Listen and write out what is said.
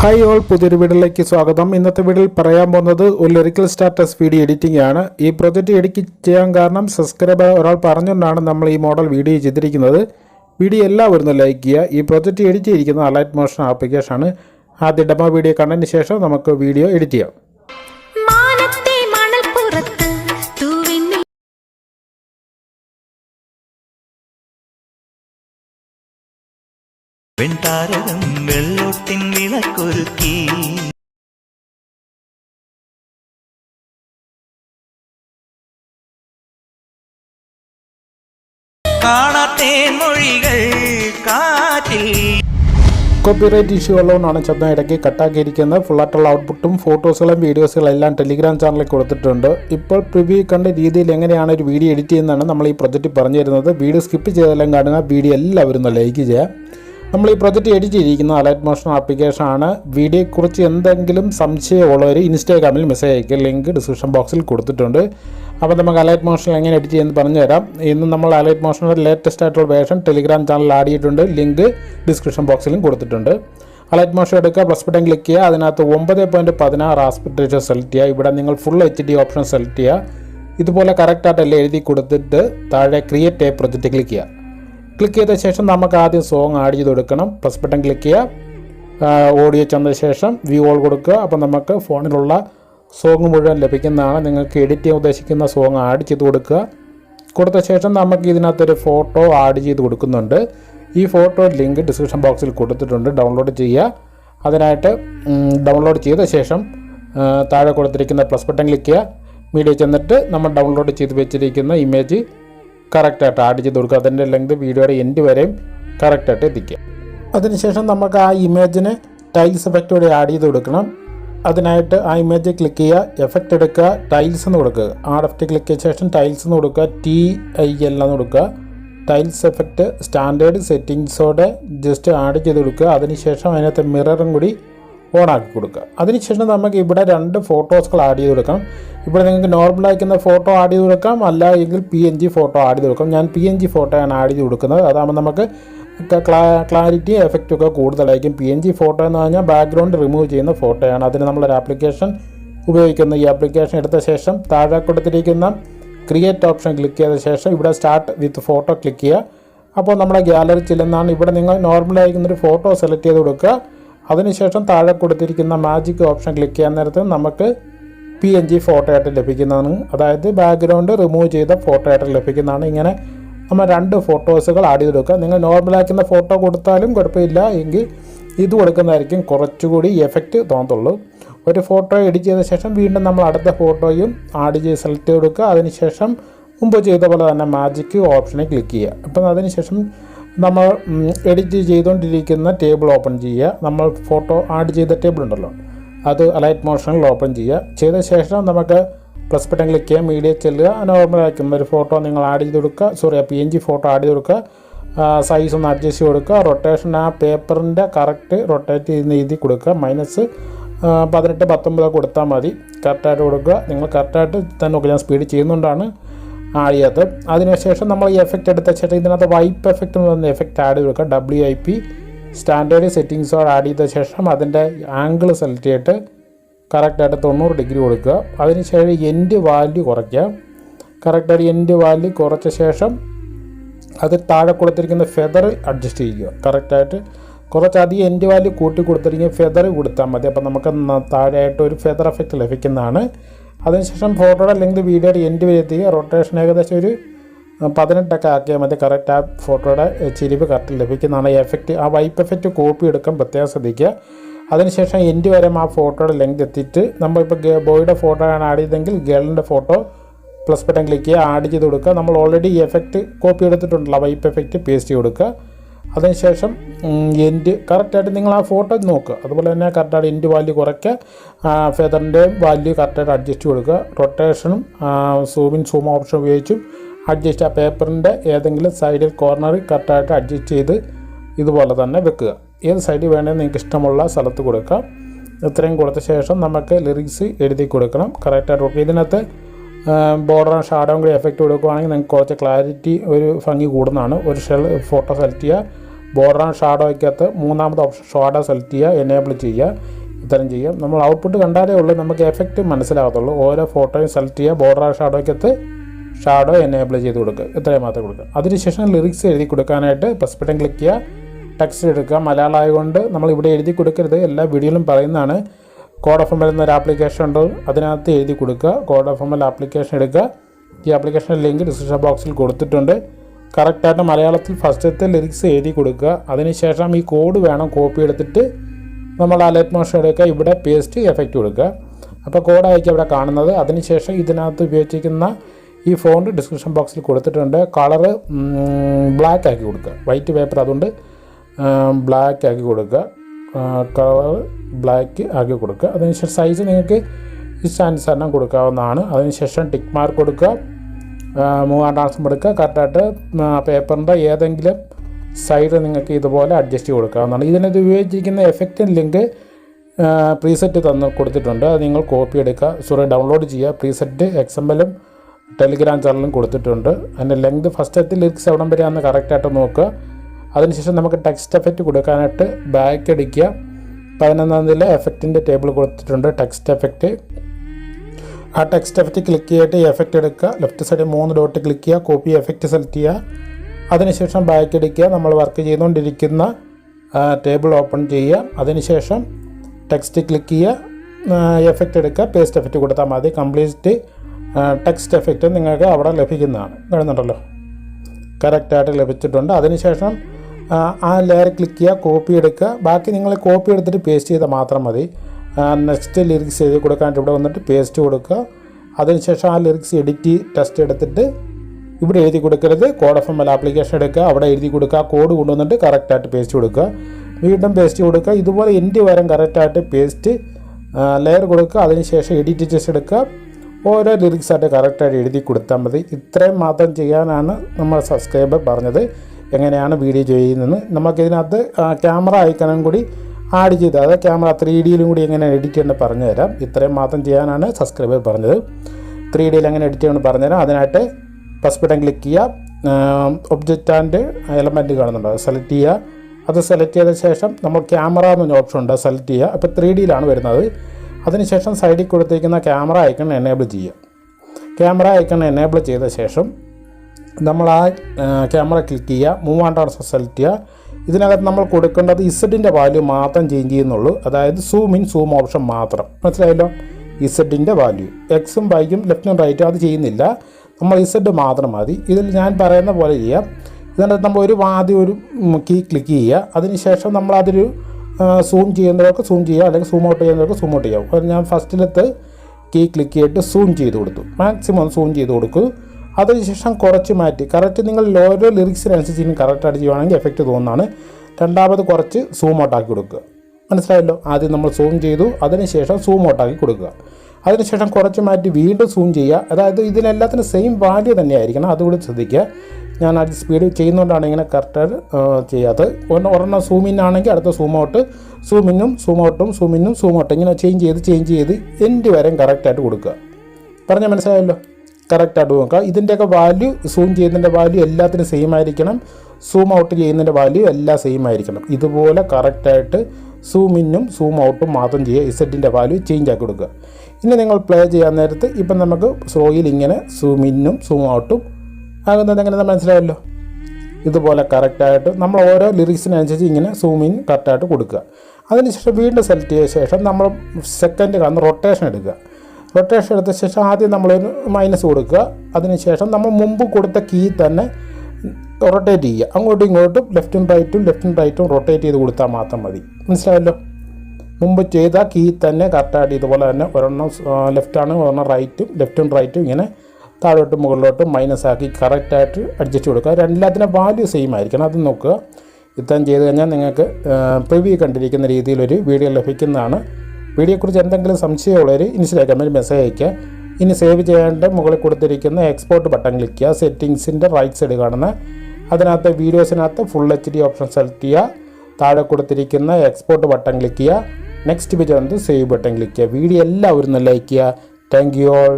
Hi all പുതിയൊരു വീഡിയോയിലേക്ക് സ്വാഗതം. ഇന്നത്തെ വീഡിയോയിൽ പറയാൻ പോകുന്നത് ഒരു ലിറിക്കൽ സ്റ്റാറ്റസ് വീഡിയോ എഡിറ്റിംഗ് ആണ്. ഈ പ്രൊജക്റ്റ് എഡിറ്റ് ചെയ്യാൻ കാരണം സബ്സ്ക്രൈബർ ഒരാൾ പറഞ്ഞുകൊണ്ടാണ് നമ്മൾ ഈ മോഡൽ വീഡിയോ ചെയ്തിരിക്കുന്നത്. വീഡിയോ എല്ലാവരും ഒന്ന് ലൈക്ക് ചെയ്യുക. ഈ പ്രൊജക്റ്റ് എഡിറ്റ് ചെയ്തിരിക്കുന്ന അലൈറ്റ് മോഷൻ ആപ്ലിക്കേഷൻ ആണ്. ആദ്യ ഡെമോ വീഡിയോ കണ്ടതിന് ശേഷം നമുക്ക് വീഡിയോ എഡിറ്റ് ചെയ്യാം. മാനത്തെ മണൽപ്പുറത്ത് വെള്ളോട്ടിൻ വിളക്കൊരുക്കി. കാണാത്തേ മൊഴികൾ കാറ്റിൽ. കോപ്പിറൈറ്റ് ഇഷ്യൂ ഉള്ളതുകൊണ്ടാണ് ചന്ദ ഇടയ്ക്ക് കട്ടാക്കിയിരിക്കുന്നത്. ഫുള്ളായിട്ടുള്ള ഔട്ട്പുട്ടും ഫോട്ടോസുകളും വീഡിയോസുകളും എല്ലാം ടെലിഗ്രാം ചാനലിൽ കൊടുത്തിട്ടുണ്ട്. ഇപ്പോൾ പ്രിവ്യൂ കണ്ട രീതിയിൽ എങ്ങനെയാണ് ഒരു വീഡിയോ എഡിറ്റ് ചെയ്യുന്നതാണ് നമ്മൾ ഈ പ്രൊജക്റ്റ് പറഞ്ഞു തരുന്നത് വീഡിയോ സ്കിപ്പ് ചെയ്തെല്ലാം കാണുക. വീഡിയോ എല്ലാവരും ലൈക്ക് ചെയ്യുക. നമ്മൾ ഈ പ്രൊജക്റ്റ് എഡിറ്റ് ചെയ്തിരിക്കുന്ന അലൈറ്റ് മോഷൻ ആപ്ലിക്കേഷൻ ആണ് വീഡിയോയെക്കുറിച്ച് എന്തെങ്കിലും സംശയമുള്ളവർ ഇൻസ്റ്റാഗ്രാമിൽ മെസ്സേജ് അയക്കുക ലിങ്ക് ഡിസ്ക്രിപ്ഷൻ ബോക്സിൽ കൊടുത്തിട്ടുണ്ട്. അപ്പോൾ നമുക്ക് അലൈറ്റ് മോഷൻ എങ്ങനെ എഡിറ്റ് ചെയ്യുന്നത് പറഞ്ഞു തരാം ഇന്ന് നമ്മൾ അലൈറ്റ് മോഷന്റെ ലേറ്റസ്റ്റ് ആയിട്ടുള്ള വേർഷൻ ടെലിഗ്രാം ചാനലിൽ ആഡ് ചെയ്തിട്ടുണ്ട്. ലിങ്ക് ഡിസ്ക്രിപ്ഷൻ ബോക്സിലും കൊടുത്തിട്ടുണ്ട്. അലൈറ്റ് മോഷൻ എടുക്കുക പ്ലസ് ബട്ടൺ ക്ലിക്ക് ചെയ്യുക. അതിനകത്ത് ഒമ്പത് പോയിന്റ് പതിനാറ് ആസ്പെക്ട് റേഷ്യോ സെലക്ട് ചെയ്യുക. ഇവിടെ നിങ്ങൾ full H D option select ചെയ്യുക. ഇതുപോലെ കറക്റ്റായിട്ടല്ലേ എഴുതി കൊടുത്തിട്ട് താഴെ ക്രിയേറ്റ് എ പ്രൊജക്റ്റ് ക്ലിക്ക് ചെയ്യുക. ക്ലിക്ക് ചെയ്ത ശേഷം നമുക്ക് ആദ്യം സോങ് ആഡ് ചെയ്ത് കൊടുക്കണം. പ്ലസ് ബട്ടൺ ക്ലിക്ക് ചെയ്യുക. ഓഡിയോ ചെന്ന ശേഷം വ്യൂ ഓൾ കൊടുക്കുക. അപ്പോൾ നമുക്ക് ഫോണിലുള്ള സോങ് മുഴുവൻ ലഭിക്കുന്നതാണ്. നിങ്ങൾക്ക് എഡിറ്റ് ചെയ്യാൻ ഉദ്ദേശിക്കുന്ന സോങ് ആഡ് ചെയ്ത് കൊടുക്കുക. കൊടുത്ത ശേഷം നമുക്ക് ഇതിനകത്തൊരു ഫോട്ടോ ആഡ് ചെയ്ത് കൊടുക്കുന്നുണ്ട്. ഈ ഫോട്ടോ ലിങ്ക് ഡിസ്ക്രിപ്ഷൻ ബോക്സിൽ കൊടുത്തിട്ടുണ്ട്. ഡൗൺലോഡ് ചെയ്യുക. അതിനായിട്ട് ഡൗൺലോഡ് ചെയ്ത ശേഷം താഴെ കൊടുത്തിരിക്കുന്ന പ്ലസ് ബട്ടൺ ക്ലിക്ക് ചെയ്യുക. മീഡിയ ചെന്നിട്ട് നമ്മൾ ഡൗൺലോഡ് ചെയ്ത് വെച്ചിരിക്കുന്ന ഇമേജ് കറക്റ്റായിട്ട് ആഡ് ചെയ്ത് കൊടുക്കുക. അതിന്റെ ലെങ്ത് വീഡിയോയുടെ എൻഡ് വരെയും കറക്റ്റായിട്ട് എത്തിക്കുക. അതിനുശേഷം നമുക്ക് ആ ഇമേജിന് ടൈൽസ് എഫക്റ്റോടെ ആഡ് ചെയ്ത് കൊടുക്കണം. അതിനായിട്ട് ആ ഇമേജ് ക്ലിക്ക് ചെയ്യുക എഫക്റ്റ് എടുക്കുക ടൈൽസ് എന്ന് കൊടുക്കുക. ആർ എഫ് ക്ലിക്ക് ചെയ്ത ശേഷം ടൈൽസ് എന്ന് കൊടുക്കുക ടി ഐ എൽ എന്ന് കൊടുക്കുക. ടൈൽസ് എഫക്റ്റ് സ്റ്റാൻഡേർഡ് സെറ്റിങ്സോടെ ജസ്റ്റ് ആഡ് ചെയ്ത് കൊടുക്കുക. അതിനുശേഷം അതിനകത്ത് മിററും കൂടി ഓൺ ആക്കി കൊടുക്കുക. അതിനുശേഷം നമുക്ക് ഇവിടെ രണ്ട് ഫോട്ടോസുകൾ ആഡ് ചെയ്ത് കൊടുക്കാം. ഇവിടെ നിങ്ങൾക്ക് നോർമൽ അയക്കുന്ന ഫോട്ടോ ആഡ് ചെയ്ത് കൊടുക്കാം. അല്ല എങ്കിൽ P N G photo add ചെയ്ത് കൊടുക്കാം. ഞാൻ പി എൻ ജി ഫോട്ടോയാണ് ആഡ് ചെയ്ത് കൊടുക്കുന്നത്. അതാകുമ്പോൾ നമുക്ക് ക്ലാരിറ്റി എഫക്റ്റ് ഒക്കെ കൂടുതലായിരിക്കും. പി എൻ ജി ഫോട്ടോ എന്ന് പറഞ്ഞാൽ ബാക്ക്ഗ്രൗണ്ട് റിമൂവ് ചെയ്യുന്ന ഫോട്ടോയാണ് അതിന് നമ്മളൊരു ആപ്ലിക്കേഷൻ ഉപയോഗിക്കുന്ന. ഈ ആപ്ലിക്കേഷൻ എടുത്ത ശേഷം താഴെ കൊടുത്തിരിക്കുന്ന ക്രിയേറ്റ് ഓപ്ഷൻ ക്ലിക്ക് ചെയ്ത ശേഷം ഇവിടെ സ്റ്റാർട്ട് വിത്ത് ഫോട്ടോ ക്ലിക്ക് ചെയ്യുക. അപ്പോൾ നമ്മുടെ ഗാലറി ചെല്ലുന്നതാണ്. ഇവിടെ നിങ്ങൾ നോർമൽ അയക്കുന്ന ഒരു ഫോട്ടോ സെലക്ട് ചെയ്ത് കൊടുക്കുക. അതിനുശേഷം താഴെ കൊടുത്തിരിക്കുന്ന മാജിക് ഓപ്ഷൻ ക്ലിക്ക് ചെയ്യാൻ നേരത്ത് നമുക്ക് പി എൻ ജി ഫോട്ടോ ആയിട്ട് ലഭിക്കുന്നതാണ്. അതായത് ബാക്ക്ഗ്രൗണ്ട് റിമൂവ് ചെയ്ത ഫോട്ടോ ആയിട്ട് ലഭിക്കുന്നതാണ്. ഇങ്ങനെ നമ്മൾ രണ്ട് ഫോട്ടോസുകൾ ആഡ് ചെയ്ത് കൊടുക്കുക നിങ്ങൾ നോർമലാക്കുന്ന ഫോട്ടോ കൊടുത്താലും കുഴപ്പമില്ല. എങ്കിൽ ഇത് കൊടുക്കുന്നതായിരിക്കും കുറച്ചുകൂടി എഫക്റ്റ് തോന്നത്തുള്ളൂ. ഒരു ഫോട്ടോ എഡിറ്റ് ചെയ്ത ശേഷം വീണ്ടും നമ്മൾ അടുത്ത ഫോട്ടോയും ആഡ് ചെയ്ത് സെലക്ട് ചെയ്ത് കൊടുക്കുക. അതിനുശേഷം മുമ്പ് ചെയ്ത പോലെ തന്നെ മാജിക് ഓപ്ഷനിൽ ക്ലിക്ക് ചെയ്യുക. അപ്പം അതിനുശേഷം നമ്മൾ എഡിറ്റ് ചെയ്തുകൊണ്ടിരിക്കുന്ന ടേബിൾ ഓപ്പൺ ചെയ്യുക. നമ്മൾ ഫോട്ടോ ആഡ് ചെയ്ത ടേബിൾ ഉണ്ടല്ലോ. അത് അലൈറ്റ് മോഷനിൽ ഓപ്പൺ ചെയ്യുക. ചെയ്ത ശേഷം നമുക്ക് പ്ലസ് ബട്ടൺ ക്ലിക്ക് ചെയ്യുക മീഡിയ ചെല്ലുക. നോർമൽ ആക്കുന്ന ഒരു ഫോട്ടോ നിങ്ങൾ ആഡ് ചെയ്ത് കൊടുക്കുക. Sorry P N G photo add ചെയ്ത് കൊടുക്കുക. സൈസ് ഒന്ന് അഡ്ജസ്റ്റ് ചെയ്ത് കൊടുക്കുക. റൊട്ടേഷൻ ആ പേപ്പറിന്റെ കറക്റ്റ് റൊട്ടേറ്റ് ചെയ്യുന്ന രീതി കൊടുക്കുക. മൈനസ് പതിനെട്ട് പത്തൊമ്പത് കൊടുത്താൽ മതി. കറക്റ്റായിട്ട് കൊടുക്കുക. നിങ്ങൾ കറക്റ്റായിട്ട് തന്നെ ഞാൻ സ്പീഡ് ചെയ്യുന്നതുകൊണ്ടാണ് ചെയ്യാത്തത് അതിനുശേഷം നമ്മൾ ഈ എഫക്റ്റ് എടുത്ത ശേഷം ഇതിനകത്ത് വൈപ്പ് എഫക്റ്റ് എന്ന് പറഞ്ഞ എഫക്റ്റ് ആഡ് ചെയ്ത് കൊടുക്കുക ഡബ്ല്യു ഐ പി സ്റ്റാൻഡേർഡ് സെറ്റിങ്സോട് ആഡ് ചെയ്ത ശേഷം അതിന്റെ ആംഗിൾ സെലക്ട് ചെയ്തിട്ട് കറക്റ്റായിട്ട് തൊണ്ണൂറ് ഡിഗ്രി കൊടുക്കുക. അതിനുശേഷം എൻഡ് വാല്യൂ കുറയ്ക്കുക. കറക്റ്റായിട്ട് എൻഡ് വാല്യൂ കുറച്ച ശേഷം അത് താഴെ കൊടുത്തിരിക്കുന്ന ഫെദർ അഡ്ജസ്റ്റ് ചെയ്യുക. കറക്റ്റായിട്ട് കുറച്ചധികം എൻഡ് വാല്യൂ കൂട്ടി കൊടുത്തിരിക്കുന്ന ഫെദർ കൊടുത്താൽ മതി. അപ്പോൾ നമുക്ക് താഴെയായിട്ട് ഒരു ഫെദർ എഫക്റ്റ് ലഭിക്കുന്നതാണ്. അതിനുശേഷം ഫോട്ടോയുടെ ലെങ്ത് വീഡിയോയുടെ എൻഡ് വരെ എത്തി. റൊട്ടേഷൻ ഏകദേശം ഒരു പതിനെട്ടൊക്കെ ആക്കിയാൽ മതി. കറക്റ്റ് ആ ഫോട്ടോയുടെ ചിരിവ് കറക്റ്റ് ലഭിക്കുന്നതാണ്. എഫക്റ്റ് ആ വൈപ്പ് എഫക്റ്റ് കോപ്പി എടുക്കാൻ പ്രത്യേകം ശ്രദ്ധിക്കുക. അതിനുശേഷം എൻഡ് വരെ ആ ഫോട്ടോയുടെ ലെങ്ത് എത്തിയിട്ട് നമ്മളിപ്പോൾ ബോയുടെ ഫോട്ടോ ആണ് ആഡ് ചെയ്തെങ്കിൽ ഗേളിന്റെ ഫോട്ടോ പ്ലസ് ബട്ടൺ ക്ലിക്ക് ചെയ്യുക ആഡ് ചെയ്ത് കൊടുക്കുക. നമ്മൾ ഓൾറെഡി എഫക്റ്റ് കോപ്പി എടുത്തിട്ടുണ്ടല്ലോ. വൈപ്പ് എഫക്റ്റ് പേസ്റ്റ് ചെയ്ത് കൊടുക്കുക. അതിനുശേഷം എൻഡ് കറക്റ്റായിട്ട് നിങ്ങൾ ആ ഫോട്ടോ നോക്കുക അതുപോലെ തന്നെ കറക്റ്റായിട്ട് എൻഡ് വാല്യൂ കുറയ്ക്കുക ഫെദറിന്റെയും വാല്യൂ കറക്റ്റായിട്ട് അഡ്ജസ്റ്റ് കൊടുക്കുക. റൊട്ടേഷനും സൂമിൻ സൂം ഓപ്ഷൻ ഉപയോഗിച്ചും അഡ്ജസ്റ്റ് ആ പേപ്പറിന്റെ ഏതെങ്കിലും സൈഡിൽ കോർണറിൽ കറക്റ്റായിട്ട് അഡ്ജസ്റ്റ് ചെയ്ത് ഇതുപോലെ തന്നെ വെക്കുക. ഏത് സൈഡിൽ വേണമെങ്കിൽ നിങ്ങൾക്ക് ഇഷ്ടമുള്ള സ്ഥലത്ത് കൊടുക്കാം. ഇത്രയും കൊടുത്ത ശേഷം നമുക്ക് ലിറിക്സ് എഴുതി കൊടുക്കണം. കറക്റ്റായിട്ട് ഇതിനകത്ത് ബോർഡർ ഷാഡോ കൂടി എഫക്റ്റ് കൊടുക്കുകയാണെങ്കിൽ നിങ്ങൾക്ക് കുറച്ച് ക്ലാരിറ്റി ഒരു ഭംഗി കൂടുന്നതാണ്. ഒരു ഷെൽ ഫോട്ടോ സെലക്ട് ചെയ്യുക. ബോർഡർ ഷാഡോയ്ക്കകത്ത് മൂന്നാമത്തെ ഓപ്ഷൻ ഷാഡോ സെലക്ട് ചെയ്യുക എനേബിൾ ചെയ്യുക ഇത്തരം ചെയ്യാം നമ്മൾ ഔട്ട്പുട്ട് കണ്ടാലേ ഉള്ളൂ നമുക്ക് എഫക്റ്റ് മനസ്സിലാകത്തുള്ളൂ. ഓരോ ഫോട്ടോയും സെലക്ട് ചെയ്യുക ബോർഡർ ഷാഡോയ്ക്കകത്ത് ഷാഡോ എനേബിൾ ചെയ്ത് കൊടുക്കുക. ഇത്രയും മാത്രം കൊടുക്കുക. അതിനുശേഷം ലിറിക്സ് എഴുതി കൊടുക്കാനായിട്ട് പ്ലസ് ബട്ടൺ ക്ലിക്ക് ചെയ്യുക. ടെക്സ്റ്റ് എടുക്കുക. മലയാളം ആയതുകൊണ്ട് നമ്മൾ ഇവിടെ എഴുതി കൊടുക്കരുത്. എല്ലാ വീഡിയോയിലും പറയുന്നതാണ്. കോഡ് ഓഫ് എം എൽ എന്നൊരു ആപ്ലിക്കേഷൻ ഉണ്ട്. അതിനകത്ത് എഴുതി കൊടുക്കുക. Code of M L application എടുക്കുക. ഈ ആപ്ലിക്കേഷന്റെ ലിങ്ക് ഡിസ്ക്രിപ്ഷൻ ബോക്സിൽ കൊടുത്തിട്ടുണ്ട്. കറക്റ്റായിട്ട് മലയാളത്തിൽ ഫസ്റ്റത്തെ ലിറിക്സ് എഴുതി കൊടുക്കുക. അതിനുശേഷം ഈ കോഡ് വേണം കോപ്പി എടുത്തിട്ട് നമ്മൾ അലേറ്റ് മോഷൻ എടുക്കുക. ഇവിടെ പേസ്റ്റ് എഫക്റ്റ് കൊടുക്കുക. അപ്പോൾ കോഡായിരിക്കും ഇവിടെ കാണുന്നത്. അതിനുശേഷം ഇതിനകത്ത് ഉപയോഗിച്ചിരിക്കുന്ന ഈ ഫോണ്ട് ഡിസ്ക്രിപ്ഷൻ ബോക്സിൽ കൊടുത്തിട്ടുണ്ട്. കളറ് ബ്ലാക്ക് ആക്കി കൊടുക്കുക. വൈറ്റ് പേപ്പർ അതുകൊണ്ട് ബ്ലാക്ക് ആക്കി കൊടുക്കുക. കളർ ബ്ലാക്ക് ആക്കി കൊടുക്കുക. അതിനുശേഷം സൈസ് നിങ്ങൾക്ക് ഇഷ്ടാനുസരണം കൊടുക്കാവുന്നതാണ്. അതിനുശേഷം ടിക്ക് മാർക്ക് കൊടുക്കുക. മൂവാം ട്രാൻസ്ഫർ എടുക്കുക. കറക്റ്റായിട്ട് പേപ്പറിന്റെ ഏതെങ്കിലും സൈഡ് നിങ്ങൾക്ക് ഇതുപോലെ അഡ്ജസ്റ്റ് കൊടുക്കാവുന്നതാണ്. ഇതിനകത്ത് ഉപയോഗിച്ചിരിക്കുന്ന എഫക്റ്റ് ലിങ്ക് പ്രീസെറ്റ് തന്ന് കൊടുത്തിട്ടുണ്ട്. അത് നിങ്ങൾ കോപ്പി എടുക്കുക. സോറി ഡൗൺലോഡ് ചെയ്യുക. പ്രീസെറ്റ് എക്സ് എം എല്ലും ടെലിഗ്രാം ചാനലും കൊടുത്തിട്ടുണ്ട്. അതിന്റെ ലെങ്ത് ഫസ്റ്റ് ഫസ്റ്റത്തെ ലിറിക്സ് എവിടം വരെയാണെന്ന് കറക്റ്റായിട്ട് നോക്കുക. അതിനുശേഷം നമുക്ക് ടെക്സ്റ്റ് എഫക്റ്റ് കൊടുക്കാനായിട്ട് ബാക്ക് അടിക്കുക. പതിനൊന്നാം തീയതി എഫക്റ്റിന്റെ ടേബിൾ കൊടുത്തിട്ടുണ്ട് ടെക്സ്റ്റ് എഫക്റ്റ് ആ ടെക്സ്റ്റ് എഫക്റ്റ് ക്ലിക്ക് ചെയ്തിട്ട് എഫക്റ്റ് എടുക്കുക. ലെഫ്റ്റ് സൈഡിൽ മൂന്ന് ഡോട്ട് ക്ലിക്ക് ചെയ്യുക കോപ്പി എഫക്റ്റ് സെലക്ട് ചെയ്യുക. അതിനുശേഷം ബാക്ക് അടിക്കുക. നമ്മൾ വർക്ക് ചെയ്തുകൊണ്ടിരിക്കുന്ന ടേബിൾ ഓപ്പൺ ചെയ്യുക. അതിനുശേഷം ടെക്സ്റ്റ് ക്ലിക്ക് ചെയ്യുക. എഫക്റ്റ് എടുക്കുക. പേസ്റ്റ് എഫക്റ്റ് കൊടുത്താൽ മതി. കംപ്ലീറ്റ് ടെക്സ്റ്റ് എഫക്റ്റ് നിങ്ങൾക്ക് അവിടെ ലഭിക്കുന്നതാണ്. കാണുന്നുണ്ടല്ലോ? കറക്റ്റായിട്ട് ലഭിച്ചിട്ടുണ്ട്. അതിനുശേഷം ആ, ലെയർ ക്ലിക്ക് ചെയ്യുക കോപ്പി എടുക്കുക ബാക്കി നിങ്ങൾ കോപ്പി എടുത്തിട്ട് പേസ്റ്റ് ചെയ്താൽ മാത്രം മതി. നെക്സ്റ്റ് ലിറിക്സ് എഴുതി കൊടുക്കാനായിട്ട് ഇവിടെ വന്നിട്ട് പേസ്റ്റ് കൊടുക്കുക അതിനുശേഷം ആ ലിറിക്സ് എഡിറ്റ് ടെസ്റ്റ് എടുത്തിട്ട് ഇവിടെ എഴുതി കൊടുക്കരുത്. Code F M L application എടുക്കുക അവിടെ എഴുതി കൊടുക്കുക കോഡ് കൊണ്ടുവന്നിട്ട് കറക്റ്റായിട്ട് പേസ്റ്റ് കൊടുക്കുക വീണ്ടും പേസ്റ്റ് കൊടുക്കുക ഇതുപോലെ എന്റെ വരം കറക്റ്റായിട്ട് പേസ്റ്റ് ലെയർ കൊടുക്കുക അതിനുശേഷം എഡിറ്റ് ടെസ്റ്റ് എടുക്കുക ഓരോ ലിറിക്സായിട്ട് കറക്റ്റായിട്ട് എഴുതി കൊടുത്താൽ മതി. ഇത്രയും മാത്രം ചെയ്യാനാണ് നമ്മൾ സബ്സ്ക്രൈബർ പറഞ്ഞത്. എങ്ങനെയാണ് വീഡിയോ ചെയ്യുന്നതെന്ന് നമുക്കിതിനകത്ത് ക്യാമറ ഐക്കണും കൂടി ആഡ് ചെയ്ത് അതായത് ക്യാമറ ത്രീ ഡിയിലും കൂടി എങ്ങനെ എഡിറ്റ് ചെയ്യണമെന്ന് പറഞ്ഞു തരാം ഇത്രയും മാത്രം ചെയ്യാനാണ് സബ്സ്ക്രൈബർ പറഞ്ഞത്. ത്രീ ഡിയിൽ എങ്ങനെ എഡിറ്റ് ചെയ്യണമെന്ന് പറഞ്ഞുതരാം. അതിനായിട്ട് ഫസ്റ്റ് ബട്ടൺ ക്ലിക്ക് ചെയ്യുക. ഒബ്ജക്റ്റ് ആൻഡ് എലമെന്റ് കാണുന്നുണ്ട്. സെലക്ട് ചെയ്യുക. അത് സെലക്ട് ചെയ്ത ശേഷം നമ്മൾ ക്യാമറ എന്നൊരു ഓപ്ഷൻ ഉണ്ട്. സെലക്ട് ചെയ്യുക. അപ്പോൾ ത്രീ ഡിയിലാണ് വരുന്നത്. അതിനുശേഷം സൈഡിൽ കൊടുത്തിരിക്കുന്ന ക്യാമറ ഐക്കൺ എനേബിൾ ചെയ്യുക. ക്യാമറ ഐക്കൺ എനേബിൾ ചെയ്ത ശേഷം നമ്മൾ ആ ക്യാമറ ക്ലിക്ക് ചെയ്യുക മൂവ് ആൻഡ് ട്രാൻസ്ഫർ സെലക്ട് ചെയ്യുക. ഇതിനകത്ത് നമ്മൾ കൊടുക്കേണ്ടത് ഇസഡിന്റെ വാല്യൂ മാത്രം ചേഞ്ച് ചെയ്യുന്നുള്ളൂ. അതായത് സൂം ഇൻ സൂം ഓപ്ഷൻ മാത്രം. മനസ്സിലായല്ലോ? ഇസഡിന്റെ വാല്യൂ എക്സും വൈക്കും ലെഫ്റ്റും റൈറ്റും അത് ചെയ്യുന്നില്ല. നമ്മൾ ഇസഡ് മാത്രം മതി. ഇതിൽ ഞാൻ പറയുന്ന പോലെ ചെയ്യാം. ഇതിനകത്ത് നമ്മൾ ഒരു ആദ്യം ഒരു കീ ക്ലിക്ക് ചെയ്യുക. അതിനുശേഷം നമ്മൾ അതൊരു സൂം ചെയ്യുന്നവർക്ക് സൂം ചെയ്യുക. അല്ലെങ്കിൽ സൂം ഔട്ട് ചെയ്യുന്നവർക്ക് സൂം ഔട്ട് ചെയ്യാം. ഞാൻ ഫസ്റ്റിലത്തെ കീ ക്ലിക്ക് ചെയ്തിട്ട് സൂം ചെയ്ത് കൊടുത്തു. മാക്സിമം സൂം ചെയ്ത് കൊടുക്കൂ. അതിനുശേഷം കുറച്ച് മാറ്റി. കറക്റ്റ് നിങ്ങൾ ഓരോ ലിറിക്സിനനുസരിച്ച് ഇനി കറക്റ്റായിട്ട് ചെയ്യുവാണെങ്കിൽ എഫക്റ്റ് തോന്നുന്നതാണ്. രണ്ടാമത് കുറച്ച് സൂം ഔട്ടാക്കി കൊടുക്കുക. മനസ്സിലായല്ലോ? ആദ്യം നമ്മൾ സൂം ചെയ്തു അതിനുശേഷം സൂം ഔട്ടാക്കി കൊടുക്കുക. അതിനുശേഷം കുറച്ച് മാറ്റി വീണ്ടും സൂം ചെയ്യുക. അതായത് ഇതിനെല്ലാത്തിനും സെയിം വാല്യൂ തന്നെയായിരിക്കണം. അതുകൂടി ശ്രദ്ധിക്കുക. ഞാൻ അത് സ്പീഡ് ചെയ്യുന്നതുകൊണ്ടാണ് ഇങ്ങനെ കറക്റ്റായിട്ട് ചെയ്യാത്തത്. ഒന്ന് ഒരെണ്ണം സൂം ഇൻ ആണെങ്കിൽ അടുത്ത സൂം ഔട്ട് സൂം ഇന്നും സൂം ഔട്ടും സൂം ഇന്നും സൂം ഔട്ടും ഇങ്ങനെ ചേഞ്ച് ചെയ്ത് ചേഞ്ച് ചെയ്ത് എൻഡ് വരെയും കറക്റ്റായിട്ട് കൊടുക്കുക. പറഞ്ഞാൽ മനസ്സിലായല്ലോ? കറക്റ്റായിട്ട് നോക്കുക. ഇതിന്റെയൊക്കെ വാല്യൂ സൂം ചെയ്യുന്നതിന്റെ വാല്യൂ എല്ലാത്തിനും സെയിം ആയിരിക്കണം. സൂം ഔട്ട് ചെയ്യുന്നതിന്റെ വാല്യൂ എല്ലാം സെയിം ആയിരിക്കണം. ഇതുപോലെ കറക്റ്റായിട്ട് സൂം ഇന്നും സൂം ഔട്ടും മാത്രം ചെയ്യുക. ഇസെറ്റിന്റെ വാല്യൂ ചേഞ്ച് ആക്കി കൊടുക്കുക. ഇനി നിങ്ങൾ പ്ലേ ചെയ്യാൻ നേരത്ത് ഇപ്പം നമുക്ക് സ്ലോയിൽ ഇങ്ങനെ സൂം ഇന്നും സൂം ഔട്ടും ആകുന്നത് എങ്ങനെ മനസ്സിലായല്ലോ? ഇതുപോലെ കറക്റ്റായിട്ട് നമ്മൾ ഓരോ ലിറിക്സിനനുസരിച്ച് ഇങ്ങനെ സൂം ഇൻ കറക്റ്റായിട്ട് കൊടുക്കുക. അതിനുശേഷം വീണ്ടും സെലക്ട് ചെയ്ത ശേഷം നമ്മൾ സെക്കൻഡ് കാണുന്ന റൊട്ടേഷൻ എടുക്കുക. റൊട്ടേഷൻ എടുത്ത ശേഷം ആദ്യം നമ്മൾ മൈനസ് കൊടുക്കുക. അതിനുശേഷം നമ്മൾ മുമ്പ് കൊടുത്ത കീ തന്നെ റൊട്ടേറ്റ് ചെയ്യുക. അങ്ങോട്ടും ഇങ്ങോട്ടും ലെഫ്റ്റും റൈറ്റും ലെഫ്റ്റും റൈറ്റും റൊട്ടേറ്റ് ചെയ്ത് കൊടുത്താൽ മാത്രം മതി. മനസ്സിലായല്ലോ? മുമ്പ് ചെയ്ത കീ തന്നെ കറക്റ്റായിട്ട് ഇതുപോലെ തന്നെ ഒരെണ്ണം ലെഫ്റ്റാണ് ഒരെണ്ണം റൈറ്റും ലെഫ്റ്റും റൈറ്റും ഇങ്ങനെ താഴോട്ടും മുകളിലോട്ടും മൈനസ് ആക്കി കറക്റ്റായിട്ട് അഡ്ജസ്റ്റ് കൊടുക്കുക. രണ്ടിലാത്തിന്റെ വാല്യൂ സെയിം ആയിരിക്കണം. അത് നോക്കുക. ഇത്തരം ചെയ്ത് കഴിഞ്ഞാൽ നിങ്ങൾക്ക് പ്രിവ്യൂ കണ്ടിരിക്കുന്ന രീതിയിലൊരു വീഡിയോ ലഭിക്കുന്നതാണ്. വീഡിയോയെക്കുറിച്ച് എന്തെങ്കിലും സംശയമുള്ളവർ ഇൻസ്റ്റാഗ്രാമിൽ മെസ്സേജ് അയയ്ക്കുക. ഇനി സേവ് ചെയ്യേണ്ട മുകളിൽ കൊടുത്തിരിക്കുന്ന എക്സ്പോർട്ട് ബട്ടൺ ക്ലിക്ക് ചെയ്യുക. സെറ്റിങ്സിന്റെ റൈറ്റ് സൈഡ് കാണുന്ന അതിനകത്ത് വീഡിയോസിനകത്ത് full H D option select ചെയ്യുക. താഴെ കൊടുത്തിരിക്കുന്ന എക്സ്പോർട്ട് ബട്ടൺ ക്ലിക്ക് ചെയ്യുക. നെക്സ്റ്റ് പേജ് വന്നിട്ട് സേവ് ബട്ടൺ ക്ലിക്ക് ചെയ്യുക. വീഡിയോ എല്ലാവരും ലൈക്ക് ചെയ്യുക. Thank you all